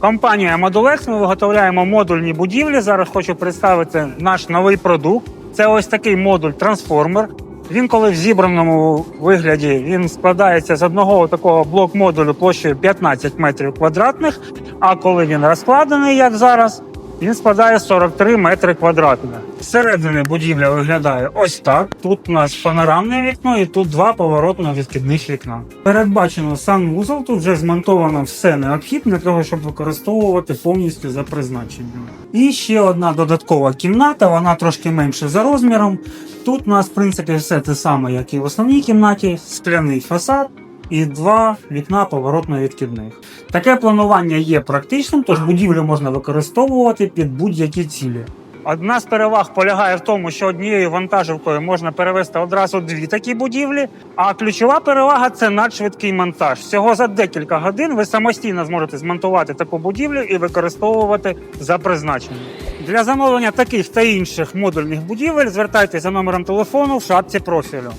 Компанія Modulex, ми виготовляємо модульні будівлі. Зараз хочу представити наш новий продукт. Це ось такий модуль трансформер. Він, коли в зібраному вигляді, він складається з одного такого блок-модулю площею 15 метрів квадратних. А коли він розкладений, як зараз, він складає 43 метри квадратних. Зсередини будівля виглядає ось так. Тут у нас панорамне вікно і тут два поворотно відкидних вікна. Передбачено санвузол, тут вже змонтовано все необхідне для того, щоб використовувати повністю за призначенням. І ще одна додаткова кімната, вона трошки менше за розміром. Тут у нас, в принципі, все те саме, як і в основній кімнаті, скляний фасад. І два вікна поворотно відкидних. Таке планування є практичним, тож будівлю можна використовувати під будь-які цілі. Одна з переваг полягає в тому, що однією вантажівкою можна перевезти одразу дві такі будівлі. А ключова перевага це надшвидкий монтаж. Всього за декілька годин ви самостійно зможете змонтувати таку будівлю і використовувати за призначенням. Для замовлення таких та інших модульних будівель звертайтеся за номером телефону в шапці профілю.